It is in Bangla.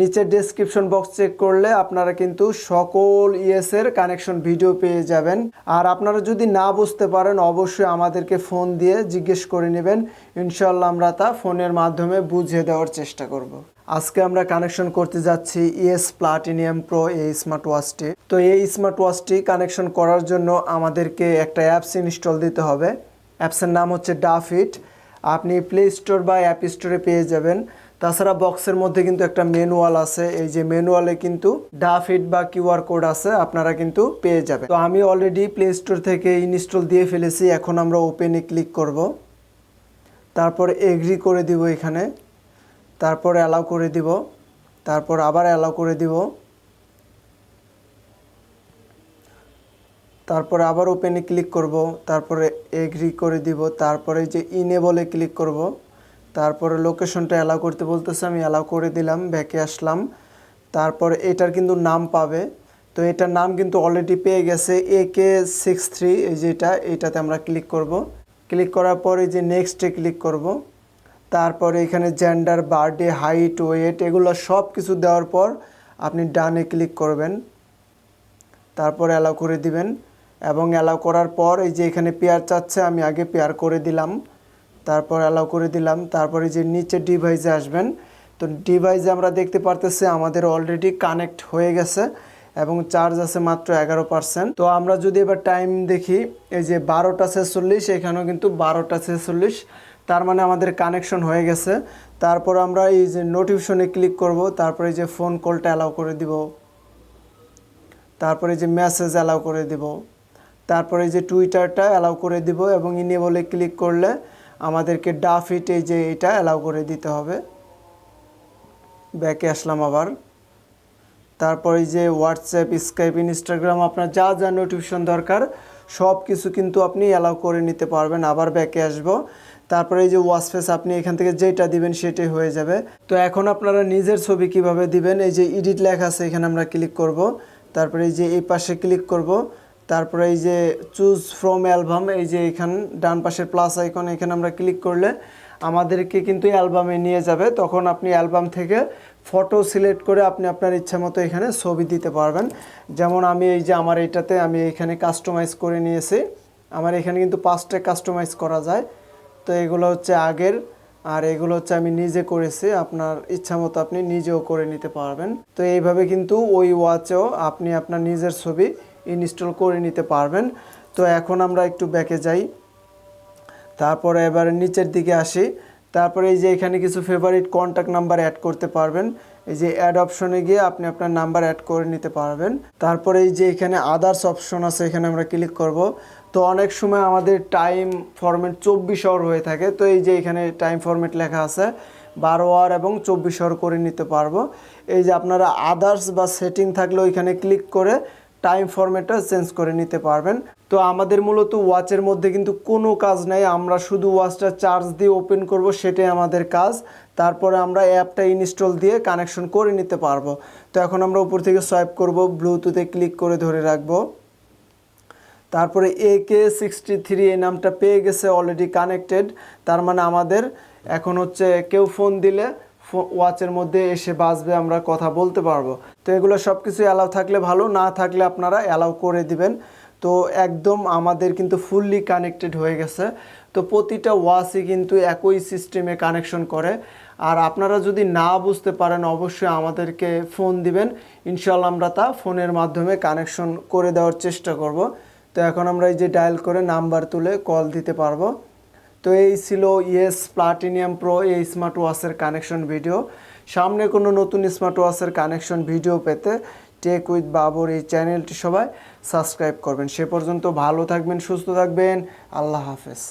নিচে ডেসক্রিপশন বক্স চেক করলে আপনারা কিন্তু সকল ইএস এর কানেকশন ভিডিও পেয়ে যাবেন। আর আপনারা যদি না বুঝতে পারেন, অবশ্যই আমাদেরকে ফোন দিয়ে জিজ্ঞেস করে নেবেন। ইনশাল্লাহ আমরা তা ফোনের মাধ্যমে বুঝিয়ে দেওয়ার চেষ্টা করব। আজকে আমরা কানেকশন করতে যাচ্ছি ইএস প্লাটিনিয়াম প্রো এই স্মার্ট ওয়াচটি তো এই স্মার্ট ওয়াচটি কানেকশন করার জন্য আমাদেরকে একটা অ্যাপস ইনস্টল দিতে হবে। অ্যাপসের নাম হচ্ছে ডাফিট আপনি প্লে স্টোর বা অ্যাপ স্টোরে পেয়ে যাবেন। তাছাড়া বক্সের মধ্যে কিন্তু একটা ম্যানুয়াল আছে, এই যে ম্যানুয়ালে কিন্তু ডাফিট বা কিউআর কোড আছে, আপনারা কিন্তু পেয়ে যাবেন। তো আমি অলরেডি প্লে স্টোর থেকে ইনস্টল দিয়ে ফেলেছি, এখন আমরা ওপেনে ক্লিক করব। তারপর এগ্রি করে দিব এখানে, তারপর অ্যালাউ করে দিব, তারপর আবার অ্যালাউ করে দিব। তারপরে আবার ওপেনে ক্লিক করব, তারপরে এগ্রি করে দিব, তারপরে যে ইনেবলে ক্লিক করব। তারপরে লোকেশনটা অ্যালাউ করতে বলতেছে, আমি অ্যালাউ করে দিলাম ব্যাকে আসলাম। তারপর এটার কিন্তু নাম পাবে। তো এটার নাম কিন্তু অলরেডি পেয়ে গেছে এ কে সিক্স থ্রি এই যেটা এটাতে আমরা ক্লিক করব। ক্লিক করার পরে যে নেক্সটে ক্লিক করব। তারপরে এখানে জেন্ডার বার্থডে হাইট ওয়েট এগুলো সব কিছু দেওয়ার পর আপনি ডানে ক্লিক করবেন। তারপর অ্যালাউ করে দিবেন। এবং অ্যালাউ করার পর এই যে এখানে পেয়ার চাচ্ছে, আমি আগে পেয়ার করে দিলাম। তারপর অ্যালাউ করে দিলাম। তারপরে যে নিচে ডিভাইসে আসবেন, তো ডিভাইসে আমরা দেখতে পারতেছি আমাদের অলরেডি কানেক্ট হয়ে গেছে এবং চার্জ আছে মাত্র এগারো পার্সেন্ট তো আমরা যদি এবার টাইম দেখি, এই যে বারোটা ছেচল্লিশ, এখানেও কিন্তু বারোটা ছেচল্লিশ, তার মানে আমাদের কানেকশন হয়ে গেছে। তারপর আমরা এই যে নোটিফিকেশনে ক্লিক করব, তারপরে যে ফোন কলটা অ্যালাউ করে দিব, তারপরে যে মেসেজ অ্যালাউ করে দিব, তারপরে যে টুইটারটা অ্যালাউ করে দিব এবং ইনেবলে ক্লিক করলে আমাদেরকে ডাফিট এই যে এটা অ্যালাউ করে দিতে হবে। ব্যাকে আসলাম আবার। তারপরে যে হোয়াটসঅ্যাপ স্কাইপ ইনস্টাগ্রাম আপনার যা যা নোটিফিকেশন দরকার সব কিছু কিন্তু আপনি অ্যালাউ করে নিতে পারবেন। আবার ব্যাকে আসব। তারপরে এই যে ওয়াশফেস আপনি এখান থেকে যেটা দিবেন সেটাই হয়ে যাবে। তো এখন আপনারা নিজের ছবি কীভাবে দিবেন? এই যে এডিট লেখা আছে, এখানে আমরা ক্লিক করব। তারপরে এই যে এই পাশে ক্লিক করব। তারপরে এই যে চুজ ফ্রম অ্যালবাম এই যে এখান ডান পাশের প্লাস আইকন এখানে আমরা ক্লিক করলে আমাদেরকে কিন্তু অ্যালবামে নিয়ে যাবে। তখন আপনি অ্যালবাম থেকে ফটো সিলেক্ট করে আপনি আপনার ইচ্ছা মতো এখানে ছবি দিতে পারবেন। যেমন আমি এই যে আমার এইটাতে আমি এখানে কাস্টমাইজ করে নিয়েছি। আমার এখানে কিন্তু পাঁচটা কাস্টমাইজ করা যায়। তো এগুলো হচ্ছে আগের, আর এগুলো হচ্ছে আমি নিজে করেছি। আপনার ইচ্ছা মতো আপনি নিজেও করে নিতে পারবেন। তো এইভাবে কিন্তু ওই ওয়াচেও আপনি আপনার নিজের ছবি ইনস্টল করে নিতে পারবেন। তো এখন আমরা একটু ব্যাকে যাই। তারপরে এবার নিচের দিকে আসি। তারপরে এই যে এখানে কিছু ফেভারিট কন্ট্যাক্ট নাম্বার অ্যাড করতে পারবেন। এই যে অ্যাড অপশনে গিয়ে আপনি আপনার নাম্বার অ্যাড করে নিতে পারবেন। তারপরে এই যে এখানে আদার্স অপশন আছে, এখানে আমরা ক্লিক করব। তো অনেক সময় আমাদের টাইম ফরম্যাট চব্বিশ আওয়ার হয়ে থাকে। তো এই যে এখানে টাইম ফরম্যাট লেখা আছে, বারো আওয়ার এবং চব্বিশ আওয়ার করে নিতে পারব। এই যে আপনারা আদার্স বা সেটিং থাকলে ওইখানে ক্লিক করে টাইম ফরম্যাটটা চেঞ্জ করে নিতে পারবেন। তো আমাদের মূলত ওয়াচের মধ্যে কিন্তু কোনো কাজ নাই। আমরা শুধু ওয়াচটা চার্জ দিয়ে ওপেন করব, সেটাই আমাদের কাজ। তারপরে আমরা অ্যাপটা ইনস্টল দিয়ে কানেকশন করে নিতে পারব। তো এখন আমরা উপর থেকে সোয়াইপ করব ব্লুটুথে ক্লিক করে ধরে রাখব। তারপরে এ কে সিক্সটি থ্রি এই নামটা পেয়ে গেছে অলরেডি কানেক্টেড তার মানে আমাদের এখন হচ্ছে কেউ ফোন দিলে ওয়াচের মধ্যে এসে বাজবে, আমরা কথা বলতে পারব। তো এগুলো সব কিছু অ্যালাউ থাকলে ভালো, না থাকলে আপনারা অ্যালাউ করে দিবেন। তো একদম আমাদের কিন্তু ফুললি কানেক্টেড হয়ে গেছে। তো প্রতিটা ওয়াচই কিন্তু একই সিস্টেমে কানেকশন করে। আর আপনারা যদি না বুঝতে পারেন, অবশ্যই আমাদেরকে ফোন দিবেন। ইনশাল্লাহ আমরা তা ফোনের মাধ্যমে কানেকশন করে দেওয়ার চেষ্টা করব। তো এখন আমরা এই যে ডায়াল করে নাম্বার তুলে কল দিতে পারব। তো এই ছিল ইয়েস প্লাটিনিয়াম প্রো এই স্মার্ট ওয়াচের কানেকশন ভিডিও সামনে কোনো নতুন স্মার্ট ওয়াচের কানেকশন ভিডিও পেতে টেক উইথ বাবর এই চ্যানেলটি সবাই সাবস্ক্রাইব করবেন। সে পর্যন্ত ভালো থাকবেন, সুস্থ থাকবেন। আল্লাহ হাফেজ।